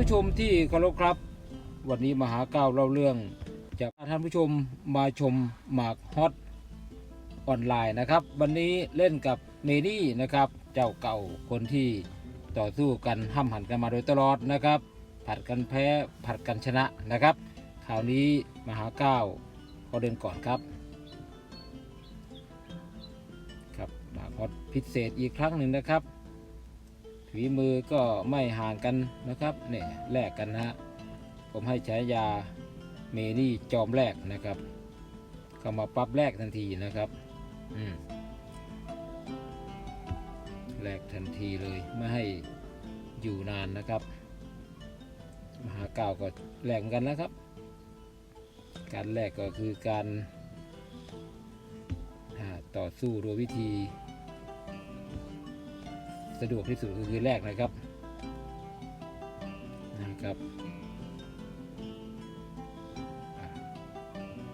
ผู้ชมที่เคารพครับ วันนี้มหาเก้าวเล่าเรื่องจะพาท่านผู้ชมมาชมหมากฮอตออนไลน์นะครับ วันนี้เล่นกับเมนี่นะครับ เจ้าเก่าคนที่ต่อสู้กันห้ำหันกันมาโดยตลอดนะครับ ผัดกันแพ้ผัดกันชนะนะครับคราวนี้มหาเก้าวเขาเดินก่อนครับครับหมากฮอตพิเศษอีกครั้งหนึ่งนะครับ ฝีมือก็ไม่ห่างกันนะครับเนี่ยแลกกันนะฮะผมให้ฉายาเมนี่จอมแรกนะครับเข้ามาปั๊บแรกทันทีนะครับอืมแรกทันทีเลยไม่ให้อยู่นานนะครับ มหาเก้าวก็แลกกันแล้วครับ การแลกก็คือการต่อสู้โดยวิธีะดวกที่สุดก็คือแรกนะครับนะครับอะ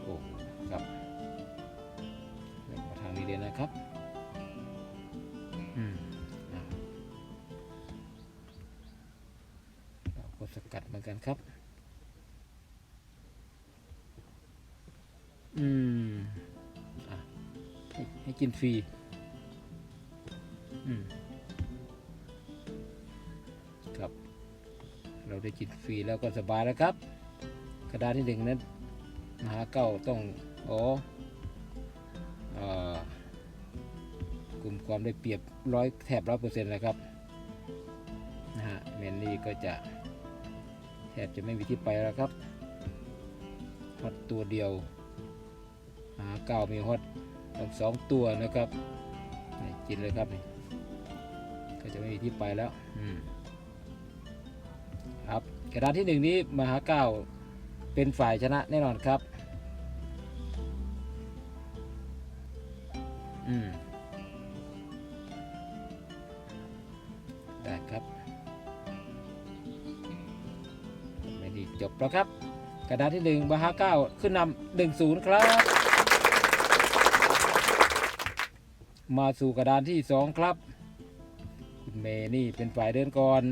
โอ้ครับมาทางนี้เลยนะครับอืมอะเราก็สกัดเหมือนกันครับ อืมอะให้ให้กินฟรี อืม เราได้กินฟรีแล้วก็สบายแล้วครับ กระดานที่หนึ่งนั้นมหาเก้าต้องอ๋อกลุ่มความได้เปรียบร้อยแทบร้อยเปอร์เซ็นต์แล้วครับนะฮะเมนนี่ก็จะแทบจะไม่มีที่ไปแล้วครับฮอตตัวเดียวมหาเก้ามีฮอตทั้งสองตัวนะครับนี่กินเลยครับนี่ก็จะไม่มีที่ไปแล้ว อืม กระดานที่หนึ่งนี้มหาเก้าเป็นฝ่ายชนะแน่นอนครับอืมได้ครับไม่ดีจบแล้วครับ กระดานที่หนึ่งมหาเก้าขึ้นนำหนึ่งศูนย์ครับ มาสู่กระดานที่สองครับ คุณเมย์นี่เป็นฝ่ายเดินก่อน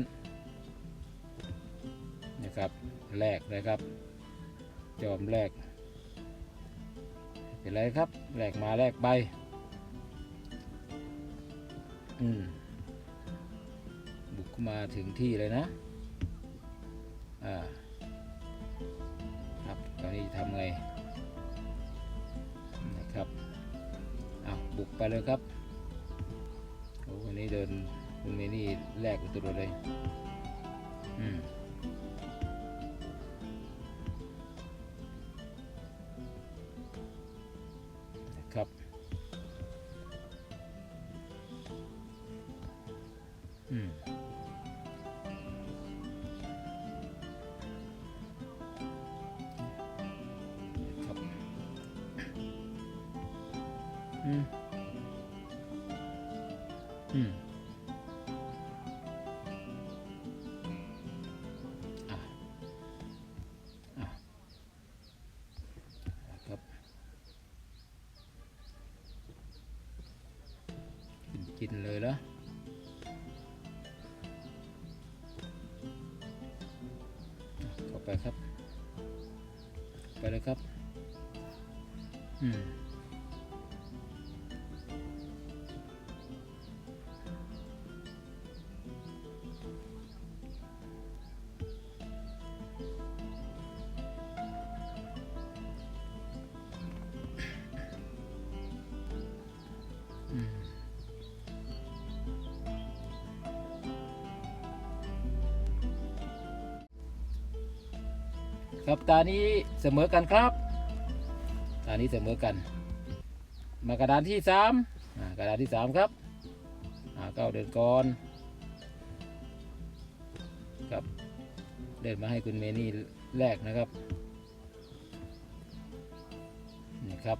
นะครับแรกนะครับ จอมแรก เป็นไรครับแรกมาแรกไปอืมบุกมาถึงที่เลยนะ อ่า ครับ ตอนนี้ทำไง นะครับเอาบุกไปเลยครับ โอ้วันนี้เดินคุณเมนี่แรกอุตรุเลย อืม ครับอืมอืมอะอะครับกินเลยนะเข้าไปครับ ไปเลยครับ อืม ครับตานี้เสมอกันครับตานี้เสมอกัน มากระดานที่สามกระดานที่สามครับเก้าเดินก่อนครับเดินมาให้คุณเมนี่แรกนะครับนี่ครับ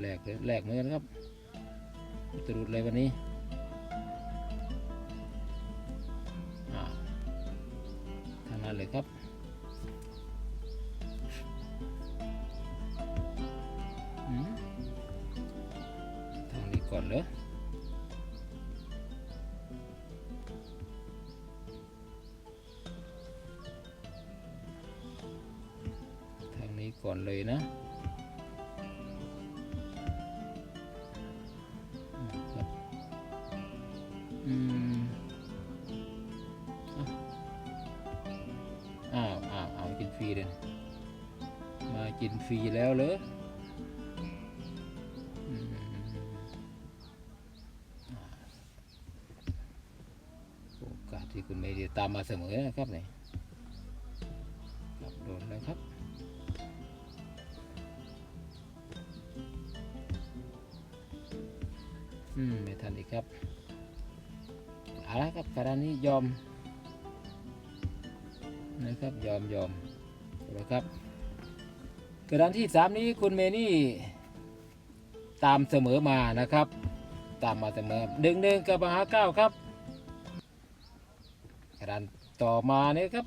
แหลกเลยแหลกเหมือนกันครับอุตรุดเลยวันนี้ นั้นเลยครับอืมรอทางนี้ก่อนเลยนะ ฟรีเลยมากินฟรีแล้วเหรออืมอ่าโอกาสที่คุณไม่ได้ตามมาเสมอนะครับเนี่ยครับโดนแล้วครับอืมไม่ทันอีกครับเอาละครับขณะนี้ยอมนะครับยอมยอม นะครับ กระดานที่สามนี้คุณเมนี่ตามเสมอมานะครับ ตามมาเสมอหนึ่งหนึ่งกับมหาเก้าครับกระดานต่อมาเนี่ยครับ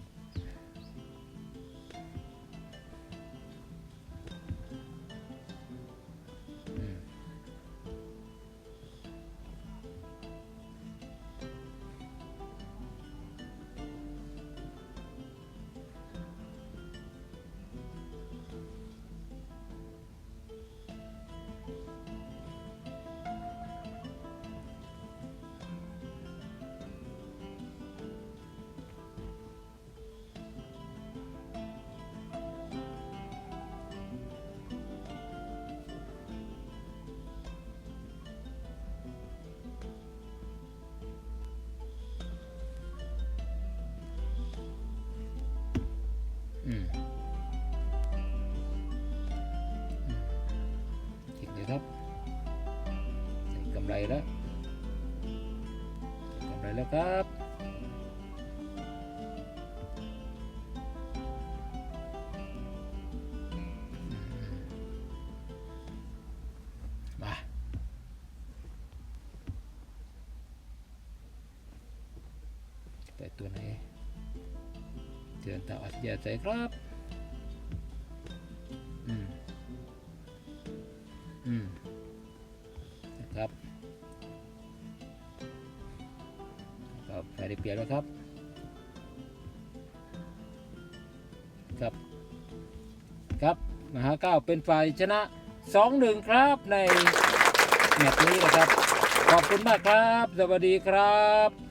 ครับมมาไปตัวไหนเชิญตาอัธยาศัยครับ อืม อืม เปลี่ยนแล้วครับ ครับ ครับมหาเก้าเป็นฝ่ายชนะ2-1ครับในแมตช์นี้นะครับ ขอบคุณมากครับ สวัสดีครับ